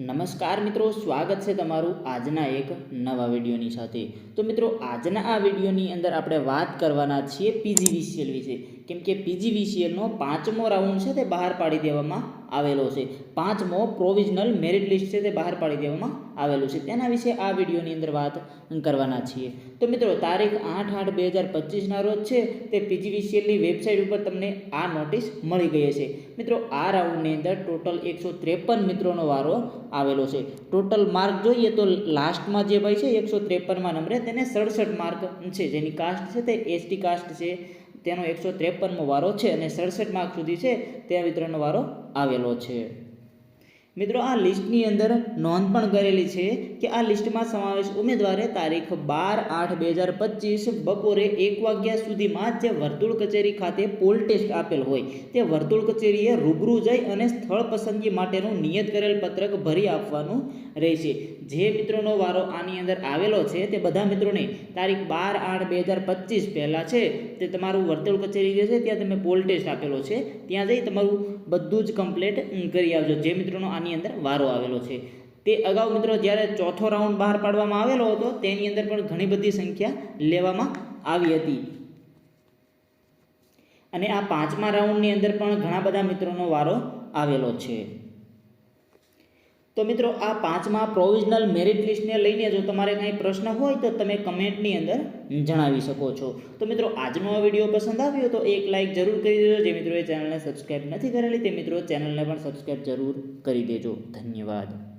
નમસ્કાર મિત્રો, સ્વાગત છે તમારું આજના એક નવા વિડીયોની સાથે. તો મિત્રો, આજના આ વિડીયોની અંદર આપણે વાત કરવાના છીએ પીજીવીસીએલ વિશે. કેમ કે પીજીવીસીએલનો પાંચમો રાઉન્ડ છે તે બહાર પાડી દેવામાં આવેલો છે. પાંચમો પ્રોવિઝનલ મેરિટ લિસ્ટ છે તે બહાર પાડી દેવામાં આવેલું છે. તેના વિશે આ વિડીયોની અંદર વાત કરવાના છીએ. તો મિત્રો, તારીખ આઠ આઠ બે હજાર પચીસના રોજ છે તે પીજીવીસીએલની વેબસાઇટ ઉપર તમને આ નોટિસ મળી ગઈ છે મિત્રો, આ રાઉન્ડની અંદર ટોટલ એકસો ત્રેપન મિત્રોનો વારો આવેલો છે. ટોટલ માર્ક જોઈએ તો લાસ્ટમાં જે ભાઈ છે એકસો ત્રેપનમાં નંબરે તેને સડસઠ માર્ક છે. જેની કાસ્ટ છે તે એસટી કાસ્ટ છે. તેનો એકસો ત્રેપનમો વારો છે અને સડસઠ માર્ક સુધી છે તે વિતરણનો વારો આવેલો છે. મિત્રો, આ લિસ્ટની અંદર નોંધ પણ કરેલી છે કે આ લિસ્ટમાં સમાવેશ ઉમેદવારે તારીખ બાર આઠ બે હજાર પચીસ બપોરે એક વાગ્યા સુધીમાં જે વર્તુળ કચેરી ખાતે પોલ ટેસ્ટ આપેલ હોય. તે વર્તુળ કચેરીએ રૂબરૂ જઈ અને સ્થળ પસંદગી માટેનું નિયત કરેલ પત્રક ભરી આપવાનું રહેશે. જે મિત્રોનો વારો આની અંદર આવેલો છે તે બધા મિત્રોને તારીખ બાર આઠ બે હજાર પચીસ પહેલાં છે તે તમારું વર્તુળ કચેરી જે છે ત્યાં તમે પોલ ટેસ્ટ આપેલો છે. ત્યાં જઈ તમારું બધું જ કમ્પ્લીટ કરી આવજો જે મિત્રોનો આની અંદર વારો આવેલો છે. તે અગાઉ મિત્રો જ્યારે ચોથો રાઉન્ડ બહાર પાડવામાં આવેલો હતો, તેની અંદર પણ ઘણી બધી સંખ્યા લેવામાં આવી હતી. અને આ પાંચમા રાઉન્ડની અંદર પણ ઘણા બધા મિત્રોનો વારો આવેલો છે. તો મિત્રો, આ પાંચમા પ્રોવિઝનલ મેરિટ લિસ્ટને લઈને જો તમારે કંઈ પ્રશ્ન હોય તો તમે કમેન્ટની અંદર જણાવી શકો છો. તો મિત્રો, આજનો આ વીડિયો પસંદ આવ્યો તો એક લાઇક જરૂર કરી દેજો. જે મિત્રોએ ચેનલને સબસ્ક્રાઈબ નથી કરેલી તે મિત્રો ચેનલને પણ સબસ્ક્રાઈબ જરૂર કરી દેજો. ધન્યવાદ.